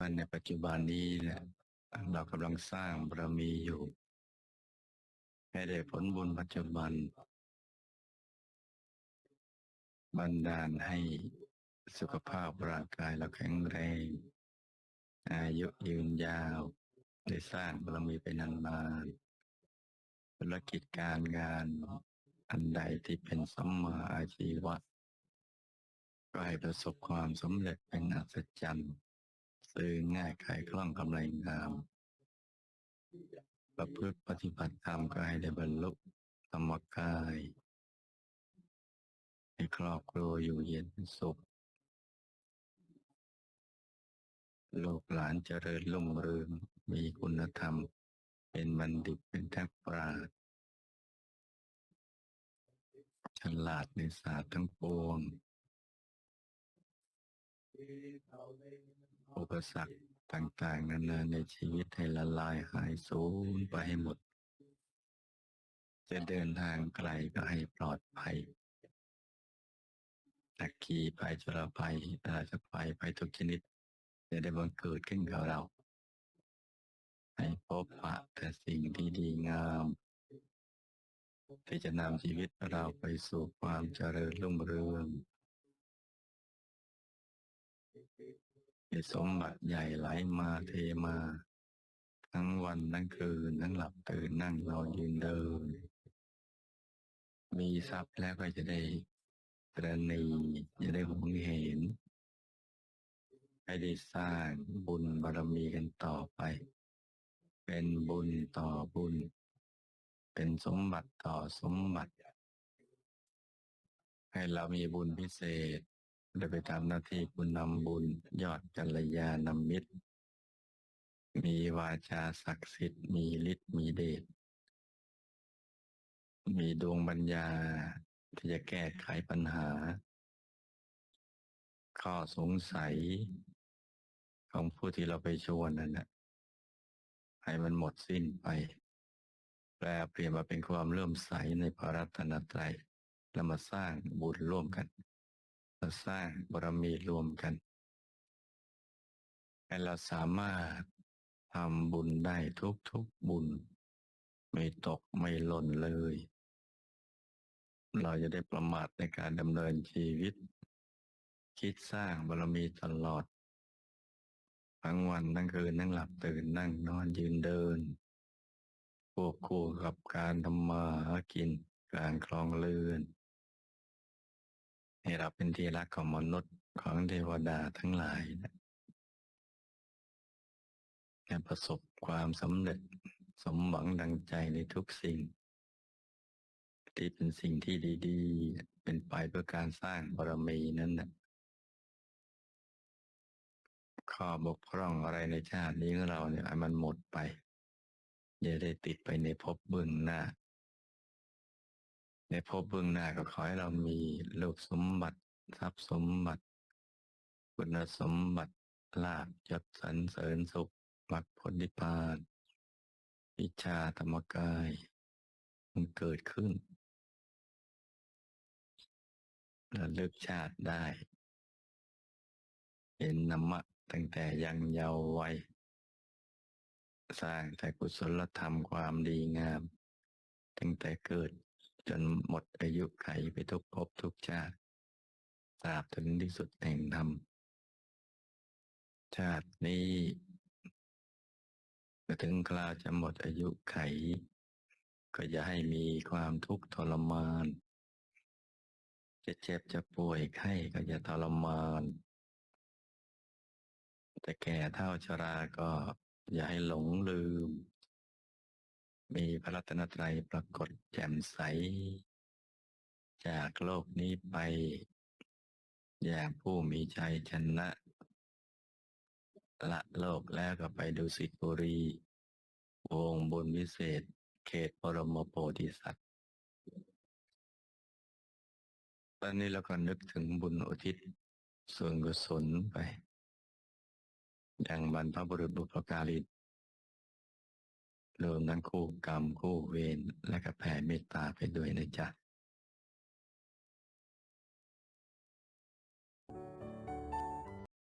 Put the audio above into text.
ว่าในปัจจุบันนี้เนี่ยเรากำลังสร้างบารมีอยู่ ให้ได้ผลบุญปัจจุบัน บันดาลให้สุขภาพร่างกายเราแข็งแรง อายุยืนยาว ได้สร้างบารมีไปนานๆธุรกิจการงานอันใดที่เป็นสัมมาอาชีวะก็ให้ประสบความสำเร็จเป็นอัศจรรย์ สื่อง่ายขายคล่องกำไรงาม ประพฤติปฏิบัติธรรมก็ให้ได้บรรลุธรรมกายให้ครอบครัวอยู่เย็นสุขลูกหลานเจริญรุ่งเรืองมีคุณธรรม เป็นบัณฑิตเป็นแทบปราชญ์ฉลาดในศาสตร์ทั้งปวง อุปสรรคต่างๆ นานาในชีวิตให้ละลายหายสูญไปให้หมด จะเดินทางไกลก็ให้ปลอดภัยนักขี่ไปจรภัยราชภัยไปทุกชนิด จะได้บังเกิดขึ้นกับเรา ให้พบปะแต่สิ่งที่ดีงามที่จะนำชีวิตเราไปสู่ความเจริญรุ่งเรือง สมบัติใหญ่ไหลมาเทมา ทั้งวันทั้งคืน ทั้งหลับตื่นนั่งนอนยืนเดิน มีทรัพย์แล้วก็จะได้ตรณีจะได้หวงเห็น ให้ได้สร้างบุญบารมีกันต่อไป เป็นบุญต่อบุญ เป็นสมบัติต่อสมบัติ ให้เรามีบุญพิเศษ ได้ไปทำหน้าที่คุณนำบุญยอดกัลยาณมิตร มีวาจาศักดิ์สิทธิ์ มีฤทธิ์มีเดช มีดวงปัญญาที่จะแก้ไขปัญหา ข้อสงสัย ของผู้ที่เราไปชวนนั่นนะให้มันหมดสิ้นไป แปลเปลี่ยนมาเป็นความเลื่มใสในพระรัตนตรัยแล้วมาสร้างบุญร่วมกัน สร้างบารมีรวมกันให้เราสามารถทำบุญได้ทุกๆบุญ ไม่ตกไม่หล่นเลย เราจะได้ประมาทในการดำเนินชีวิต คิดสร้างบารมีตลอด ทั้งวันทั้งคืนทั้งหลับตื่นนั่งนอนยืนเดินควบคู่กับการทำมาหากินการคลองเรือน ให้เราเป็นที่รักของมนุษย์ของเทวดาทั้งหลายนะให้ประสบความสำเร็จสมหวังดังใจในทุกสิ่ง ที่เป็นสิ่งที่ดีๆ เป็นไปเพื่อการสร้างบารมีนั้นนะข้อบกพร่องอะไรในชาตินี้ของเราเนี่ยมันหมดไปอย่าได้ติดไปในภพเบื้องหน้า ในภพเบื้องหน้าก็ขอให้เรามีลูกสมบัติทรัพย์สมบัติ คุณสมบัติลาภยศสรรเสริญสุขมรรคผลนิพพานวิชาธรรมกาย มันเกิดขึ้นระลึกชาติได้เป็นนามะตั้งแต่ยังเยาว์วัยสร้างแต่กุศลธรรมความดีงาม ตั้งแต่เกิด จนหมดอายุไขไปทุกภพทุกชาติตราบถึงที่สุดแห่งธรรม ชาตินี้ก็ถึงคราวจะหมดอายุไข ก็อย่าให้มีความทุกข์ทรมาน จะเจ็บจะป่วยไข้ก็อย่าทรมานแต่แก่เท่าชราก็อย่าให้หลงลืม มีพระรัตนตรัยปรากฏแจ่มใส จากโลกนี้ไป อย่างผู้มีใจชนะ ละโลกแล้วก็ไปดูสิบุรี วงบุญวิเศษ เขตปรมโพธิสัตว์ ตอนนี้เราก็นึกถึงบุญอุทิศส่วนกุศลไป อย่างบรรพบุรุษบุพการี รวมทั้งคู่กรรมคู่เวรและก็แผ่เมตตาไปด้วยนะจ๊ะ